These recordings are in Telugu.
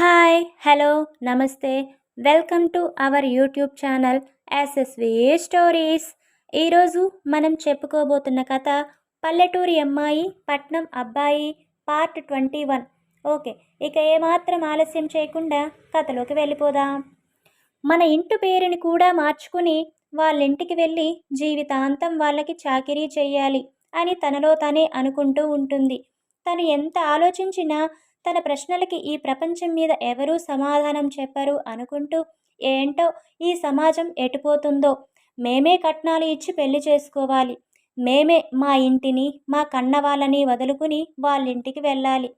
హాయ్ హలో నమస్తే. Welcome to our YouTube channel S S V stories ఈరోజు మనం చెప్పుకోబోతున్న కథ పల్లెటూరి అమ్మాయి పట్నం అబ్బాయి పార్ట్ ట్వంటీ వన్ ఓకే ఇక ఏమాత్రం ఆలస్యం చేయకుండా కథలోకి వెళ్ళిపోదాం. మన ఇంటి పేరుని కూడా మార్చుకుని వాళ్ళ ఇంటికి వెళ్ళి జీవితాంతం వాళ్ళకి చాకిరీ చేయాలి అని తనలో తనే అనుకుంటూ ఉంటుంది. తను ఎంత ఆలోచించినా తన ప్రశ్నలకి ఈ ప్రపంచం మీద ఎవరూ సమాధానం చెప్పరు అనుకుంటూ ఏంటో ఈ సమాజం ఎటుపోతుందో మేమే కట్నాలు ఇచ్చి పెళ్ళి చేసుకోవాలి. మేమే మా ఇంటిని మా కన్న వాళ్ళని వదులుకుని వాళ్ళింటికి వెళ్ళాలి.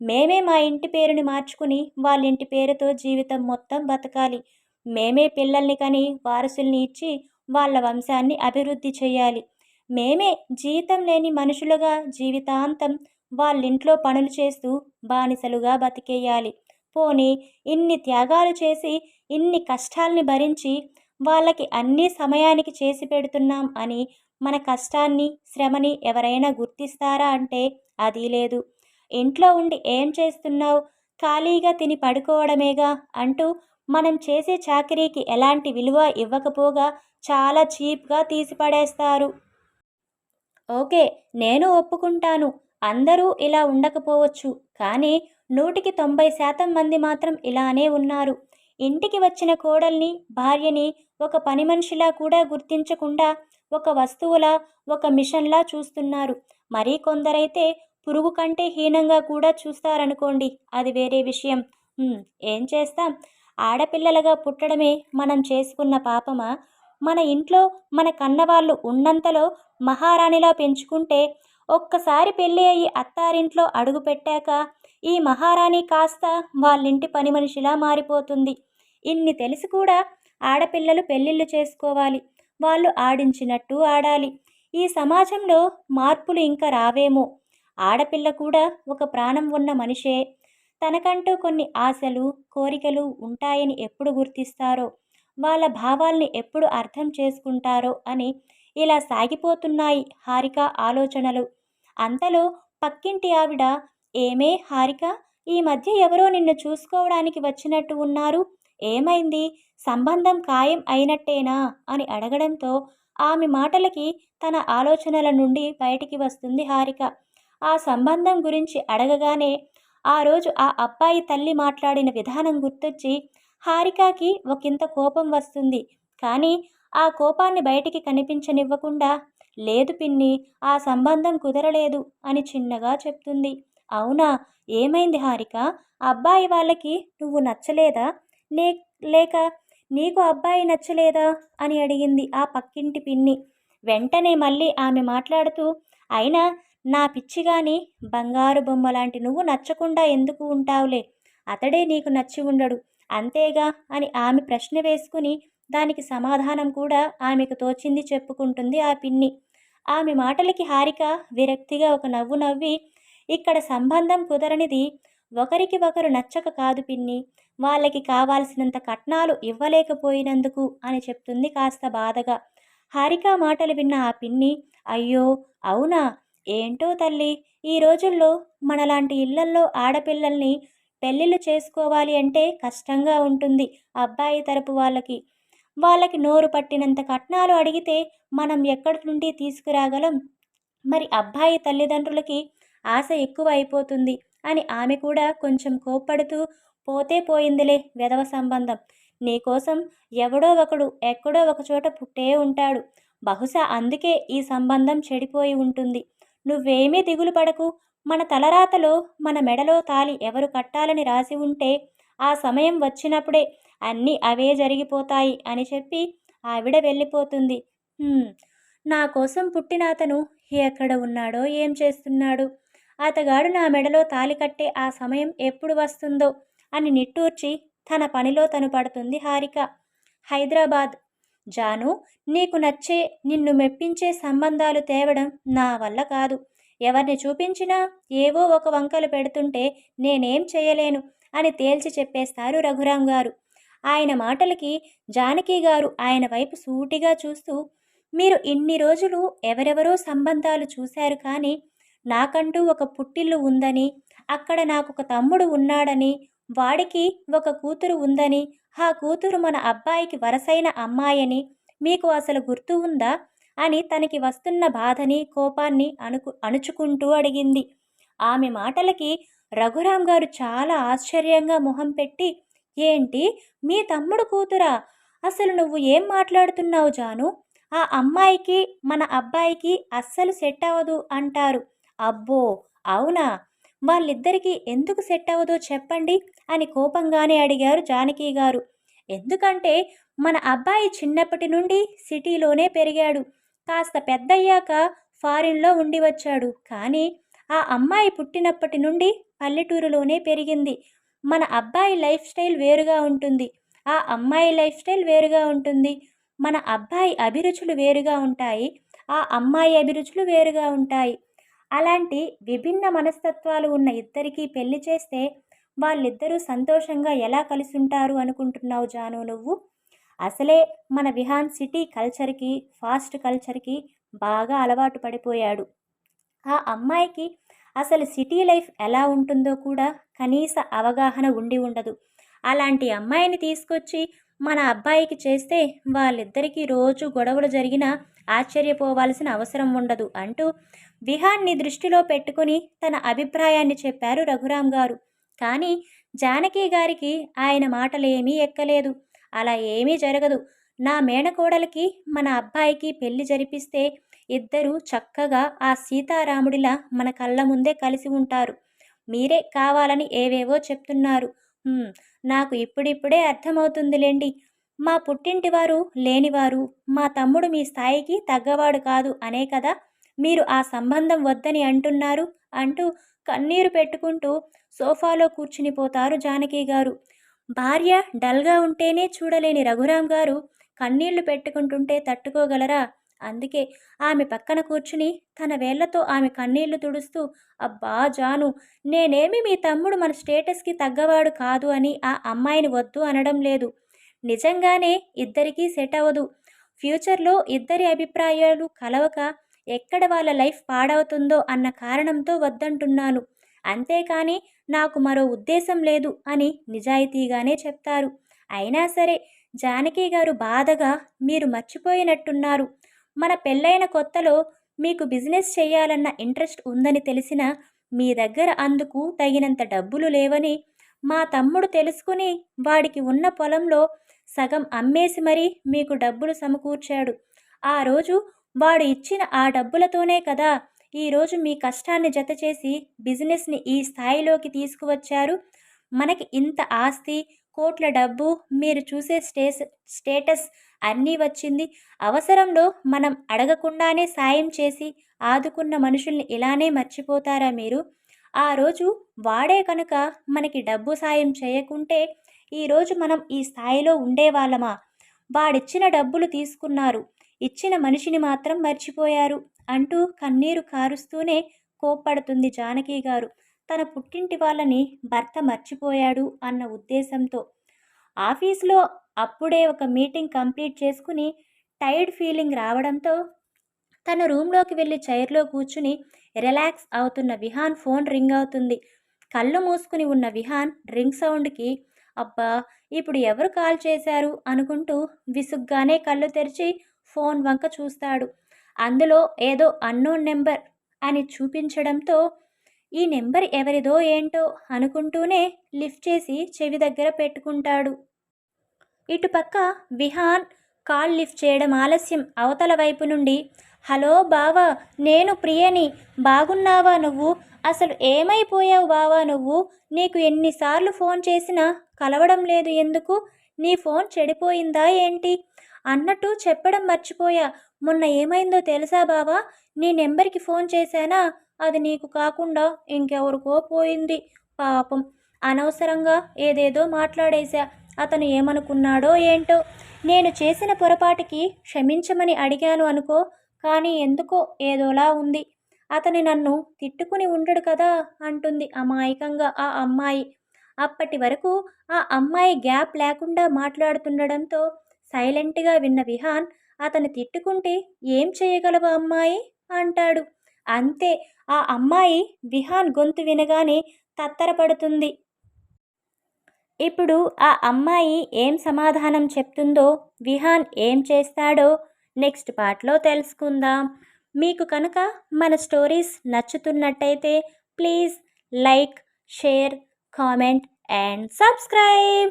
మేమే మా ఇంటి పేరుని మార్చుకుని వాళ్ళింటి పేరుతో జీవితం మొత్తం బతకాలి. మేమే పిల్లల్ని కని వారసుల్ని ఇచ్చి వాళ్ళ వంశాన్ని అభివృద్ధి చేయాలి. మేమే జీతం లేని మనుషులుగా జీవితాంతం వాళ్ళింట్లో పనులు చేస్తూ బానిసలుగా బతికేయాలి. పోనీ ఇన్ని త్యాగాలు చేసి ఇన్ని కష్టాల్ని భరించి వాళ్ళకి అన్ని సమయానికి చేసి పెడుతున్నాం అని మన కష్టాన్ని శ్రమని ఎవరైనా గుర్తిస్తారా అంటే అది లేదు. ఇంట్లో ఉండి ఏం చేస్తున్నావు? ఖాళీగా తిని పడుకోవడమేగా అంటూ మనం చేసే చాకరీకి ఎలాంటి విలువ ఇవ్వకపోగా చాలా చీప్గా తీసిపడేస్తారు. ఓకే నేను ఒప్పుకుంటాను. అందరూ ఇలా ఉండకపోవచ్చు. కానీ నూటికి తొంభై శాతం మంది మాత్రం ఇలానే ఉన్నారు. ఇంటికి వచ్చిన కోడల్ని భార్యని ఒక పని మనిషిలా కూడా గుర్తించకుండా ఒక వస్తువులా ఒక మిషన్లా చూస్తున్నారు. మరీ కొందరైతే పురుగు కంటే హీనంగా కూడా చూస్తారనుకోండి. అది వేరే విషయం. ఏం చేస్తాం? ఆడపిల్లలుగా పుట్టడమే మనం చేసుకున్న పాపమా? మన ఇంట్లో మన కన్నవాళ్ళు ఉన్నంతలో మహారాణిలా పెంచుకుంటే ఒక్కసారి పెళ్ళి అయ్యి అత్తారింట్లో అడుగు పెట్టాక ఈ మహారాణి కాస్త వాళ్ళింటి పని మనిషిలా మారిపోతుంది. ఇన్ని తెలిసి కూడా ఆడపిల్లలు పెళ్ళిళ్ళు చేసుకోవాలి. వాళ్ళు ఆడించినట్టు ఆడాలి. ఈ సమాజంలో మార్పులు ఇంకా రావేమో. ఆడపిల్ల కూడా ఒక ప్రాణం ఉన్న మనిషే. తనకంటూ కొన్ని ఆశలు కోరికలు ఉంటాయని ఎప్పుడు గుర్తిస్తారో వాళ్ళ భావాల్ని ఎప్పుడు అర్థం చేసుకుంటారో అని ఇలా సాగిపోతున్నాయి హారిక ఆలోచనలు. అంతలో పక్కింటి ఆవిడ ఏమే హారిక ఈ మధ్య ఎవరో నిన్ను చూసుకోవడానికి వచ్చినట్టు ఉన్నారు? ఏమైంది? సంబంధం ఖాయం అయినట్టేనా? అని అడగడంతో ఆమె మాటలకి తన ఆలోచనల నుండి బయటికి వస్తుంది హారిక. ఆ సంబంధం గురించి అడగగానే ఆ రోజు ఆ అబ్బాయి తల్లి మాట్లాడిన విధానం గుర్తొచ్చి హారికాకి ఒకంత కోపం వస్తుంది. కానీ ఆ కోపాన్ని బయటికి కనిపించనివ్వకుండా లేదు పిన్ని ఆ సంబంధం కుదరలేదు అని చిన్నగా చెప్తుంది. అవునా? ఏమైంది హారిక? అబ్బాయి వాళ్ళకి నువ్వు నచ్చలేదా? నే లేక నీకు అబ్బాయి నచ్చలేదా? అని అడిగింది ఆ పక్కింటి పిన్ని. వెంటనే మళ్ళీ ఆమె మాట్లాడుతూ అయినా నా పిచ్చిగాని బంగారు బొమ్మ లాంటి నువ్వు నచ్చకుండా ఎందుకు ఉంటావులే? అతడే నీకు నచ్చి ఉండడు అంతేగా? అని ఆమె ప్రశ్న వేసుకుని దానికి సమాధానం కూడా ఆమెకు తోచింది చెప్పుకుంటుంది ఆ పిన్ని. ఆమె మాటలకి హారిక విరక్తిగా ఒక నవ్వు నవ్వి ఇక్కడ సంబంధం కుదరనిది ఒకరికి ఒకరు నచ్చక కాదు పిన్ని. వాళ్ళకి కావాల్సినంత కట్నాలు ఇవ్వలేకపోయినందుకు అని చెప్తుంది కాస్త బాధగా. హారిక మాటలు విన్న ఆ పిన్ని అయ్యో అవునా? ఏంటో తల్లి ఈ రోజుల్లో మనలాంటి ఇళ్ళల్లో ఆడపిల్లల్ని పెళ్ళిళ్ళు చేసుకోవాలి అంటే కష్టంగా ఉంటుంది అబ్బాయి తరపు వాళ్ళకి. వాళ్ళకి నోరు పట్టినంత కట్నాలు అడిగితే మనం ఎక్కడి నుండి తీసుకురాగలం? మరి అబ్బాయి తల్లిదండ్రులకి ఆశ ఎక్కువ అయిపోతుంది అని ఆమె కూడా కొంచెం కోప్పడుతూ పోతే పోయిందిలే వెధవ సంబంధం. నీకోసం ఎవడో ఒకడు ఎక్కడో ఒకచోట పుట్టే ఉంటాడు. బహుశా అందుకే ఈ సంబంధం చెడిపోయి ఉంటుంది. నువ్వేమీ దిగులు పడకు. మన తలరాతలో మన మెడలో తాలి ఎవరు కట్టాలని రాసి ఉంటే ఆ సమయం వచ్చినప్పుడే అన్నీ అవే జరిగిపోతాయి అని చెప్పి ఆవిడ వెళ్ళిపోతుంది. నా కోసం పుట్టిన అతను ఎక్కడ ఉన్నాడో ఏం చేస్తున్నాడు? అతగాడు నా మెడలో తాలి కట్టే ఆ సమయం ఎప్పుడు వస్తుందో అని నిట్టూర్చి తన పనిలో తను పడుతుంది హారిక. హైదరాబాద్. జాను నీకు నచ్చే నిన్ను మెప్పించే సంబంధాలు తేవడం నా వల్ల కాదు. ఎవరిని చూపించినా ఏవో ఒక వంకలు పెడుతుంటే నేనేం చేయలేను. అని తేల్చి చెప్పేస్తారు రఘురాం గారు. ఆయన మాటలకి జానకి గారు ఆయన వైపు సూటిగా చూస్తూ మీరు ఇన్ని రోజులు ఎవరెవరో సంబంధాలు చూశారు కానీ నాకంటూ ఒక పుట్టిల్లు ఉందని అక్కడ నాకు ఒక తమ్ముడు ఉన్నాడని వాడికి ఒక కూతురు ఉందని ఆ కూతురు మన అబ్బాయికి వరసైన అమ్మాయని మీకు అసలు గుర్తు ఉందా? అని తనకి వస్తున్న బాధని కోపాన్ని అణుకు అణుచుకుంటూ అడిగింది. ఆమె మాటలకి రఘురాం గారు చాలా ఆశ్చర్యంగా మొహం పెట్టి ఏంటి? మీ తమ్ముడు కూతురా? అసలు నువ్వు ఏం మాట్లాడుతున్నావు జాను? ఆ అమ్మాయికి మన అబ్బాయికి అస్సలు సెట్ అవ్వదు అంటారు. అబ్బో! అవునా? వాళ్ళిద్దరికీ ఎందుకు సెట్ అవ్వదో చెప్పండి అని కోపంగానే అడిగారు జానకి గారు. ఎందుకంటే మన అబ్బాయి చిన్నప్పటి నుండి సిటీలోనే పెరిగాడు. కాస్త పెద్దయ్యాక ఫారిన్లో ఉండి వచ్చాడు. కానీ ఆ అమ్మాయి పుట్టినప్పటి నుండి పల్లెటూరులోనే పెరిగింది. మన అబ్బాయి లైఫ్ స్టైల్ వేరుగా ఉంటుంది. ఆ అమ్మాయి లైఫ్ స్టైల్ వేరుగా ఉంటుంది. మన అబ్బాయి అభిరుచులు వేరుగా ఉంటాయి. ఆ అమ్మాయి అభిరుచులు వేరుగా ఉంటాయి. అలాంటి విభిన్న మనస్తత్వాలు ఉన్న ఇద్దరికీ పెళ్ళి చేస్తే వాళ్ళిద్దరూ సంతోషంగా ఎలా కలిసి ఉంటారు అనుకుంటున్నావు జాను నువ్వు? అసలే మన విహాన్ సిటీ కల్చర్కి ఫాస్ట్ కల్చర్కి బాగా అలవాటు పడిపోయాడు. ఆ అమ్మాయికి అసలు సిటీ లైఫ్ ఎలా ఉంటుందో కూడా కనీస అవగాహన ఉండి ఉండదు. అలాంటి అమ్మాయిని తీసుకొచ్చి మన అబ్బాయికి చేస్తే వాళ్ళిద్దరికీ రోజు గొడవలు జరిగినా ఆశ్చర్యపోవాల్సిన అవసరం ఉండదు అంటూ విహాన్ని దృష్టిలో పెట్టుకుని తన అభిప్రాయాన్ని చెప్పారు రఘురాం గారు. కానీ జానకి గారికి ఆయన మాటలేమీ ఎక్కలేదు. అలా ఏమీ జరగదు. నా మేనకోడలికి మన అబ్బాయికి పెళ్ళి జరిపిస్తే ఇద్దరు చక్కగా ఆ సీతారాముడిలా మన కళ్ళ ముందే కలిసి ఉంటారు. మీరే కావాలని ఏవేవో చెప్తున్నారు. నాకు ఇప్పుడిప్పుడే అర్థమవుతుందిలేండి. మా పుట్టింటి వారు లేనివారు మా తమ్ముడు మీ స్థాయికి తగ్గవాడు కాదు అనే కదా మీరు ఆ సంబంధం వద్దని అంటున్నారు అంటూ కన్నీరు పెట్టుకుంటూ సోఫాలో కూర్చుని పోతారు జానకి గారు. భార్య డల్గా ఉంటేనే చూడలేని రఘురాం గారు కన్నీళ్ళు పెట్టుకుంటుంటే తట్టుకోగలరా? అందుకే ఆమె పక్కన కూర్చుని తన వేళ్ళతో ఆమె కన్నీళ్ళు తుడుస్తూ అబ్బా జాను నేనేమి మీ తమ్ముడు మన స్టేటస్కి తగ్గవాడు కాదు అని ఆ అమ్మాయిని వద్దు అనడం లేదు. నిజంగానే ఇద్దరికీ సెట్ అవ్వదు. ఫ్యూచర్లో ఇద్దరి అభిప్రాయాలు కలవక ఎక్కడ వాళ్ళ లైఫ్ పాడవుతుందో అన్న కారణంతో వద్దంటున్నాను. అంతేకాని నాకు మరో ఉద్దేశం లేదు అని నిజాయితీగానే చెప్తారు. అయినా సరే జానకి గారు బాధగా మీరు మర్చిపోయినట్టున్నారు. మన పెళ్ళైన కొత్తలో మీకు బిజినెస్ చేయాలన్న ఇంట్రెస్ట్ ఉందని తెలిసిన మీ దగ్గర అందుకు తగినంత డబ్బులు లేవని మా తమ్ముడు తెలుసుకుని వాడికి ఉన్న పొలంలో సగం అమ్మేసి మరీ మీకు డబ్బులు సమకూర్చాడు. ఆ రోజు వాడు ఇచ్చిన ఆ డబ్బులతోనే కదా ఈరోజు మీ కష్టాన్ని జతచేసి బిజినెస్ని ఈ స్థాయిలోకి తీసుకువచ్చారు. మనకి ఇంత ఆస్తి కోట్ల డబ్బు మీరు చూసే స్టేస్ స్టేటస్ అన్నీ వచ్చింది. అవసరంలో మనం అడగకుండానే సాయం చేసి ఆదుకున్న మనుషుల్ని ఇలానే మర్చిపోతారా మీరు? ఆ రోజు వాడే కనుక మనకి డబ్బు సాయం చేయకుంటే ఈరోజు మనం ఈ స్థాయిలో ఉండేవాళ్ళమా? వాడిచ్చిన డబ్బులు తీసుకున్నారు. ఇచ్చిన మనిషిని మాత్రం మర్చిపోయారు అంటూ కన్నీరు కారుస్తూనే కోప్పడుతుంది జానకి గారు. తన పుట్టింటి వాళ్ళని భర్త మర్చిపోయాడు అన్న ఉద్దేశంతో ఆఫీస్లో అప్పుడే ఒక మీటింగ్ కంప్లీట్ చేసుకుని టైర్డ్ ఫీలింగ్ రావడంతో తన రూమ్లోకి వెళ్ళి చైర్లో కూర్చుని రిలాక్స్ అవుతున్న విహాన్ ఫోన్ రింగ్ అవుతుంది. కళ్ళు మూసుకుని ఉన్న విహాన్ రింగ్ సౌండ్కి అబ్బా ఇప్పుడు ఎవరు కాల్ చేశారు? అనుకుంటూ విసుగ్గానే కళ్ళు తెరిచి ఫోన్ వంక చూస్తాడు. అందులో ఏదో అన్నోన్ నెంబర్ అని చూపించడంతో ఈ నెంబర్ ఎవరిదో ఏంటో అనుకుంటూనే లిఫ్ట్ చేసి చెవి దగ్గర పెట్టుకుంటాడు. ఇటుపక్క విహాన్ కాల్ లిఫ్ట్ చేయడం ఆలస్యం. అవతల వైపు నుండి హలో బావా నేను ప్రియని. బాగున్నావా నువ్వు? అసలు ఏమైపోయావు బావా నువ్వు? నీకు ఎన్నిసార్లు ఫోన్ చేసినా కలవడం లేదు ఎందుకు? నీ ఫోన్ చెడిపోయిందా ఏంటి? అన్నట్టు చెప్పడం మర్చిపోయా. మొన్న ఏమైందో తెలుసా బావా? నీ నెంబర్కి ఫోన్ చేశానా? అది నీకు కాకుండా ఇంకెవరికో పోయింది పాపం. అనవసరంగా ఏదేదో మాట్లాడేశా. అతను ఏమనుకున్నాడో ఏంటో. నేను చేసిన పొరపాటికి క్షమించమని అడిగాను అనుకో కానీ ఎందుకో ఏదోలా ఉంది. అతని నన్ను తిట్టుకుని ఉండడు కదా అంటుంది అమాయకంగా ఆ అమ్మాయి. అప్పటి వరకు ఆ అమ్మాయి గ్యాప్ లేకుండా మాట్లాడుతుండడంతో సైలెంట్గా విన్న విహాన్ అతను తిట్టుకుంటే ఏం చేయగలవు అమ్మాయి? అంటాడు. అంతే. ఆ అమ్మాయి విహాన్ గొంతు వినగానే తత్తరపడుతుంది. ఇప్పుడు ఆ అమ్మాయి ఏం సమాధానం చెప్తుందో విహాన్ ఏం చేస్తాడో నెక్స్ట్ పార్ట్లో తెలుసుకుందాం. మీకు కనుక మన stories నచ్చుతున్నట్టయితే please like share comment and subscribe.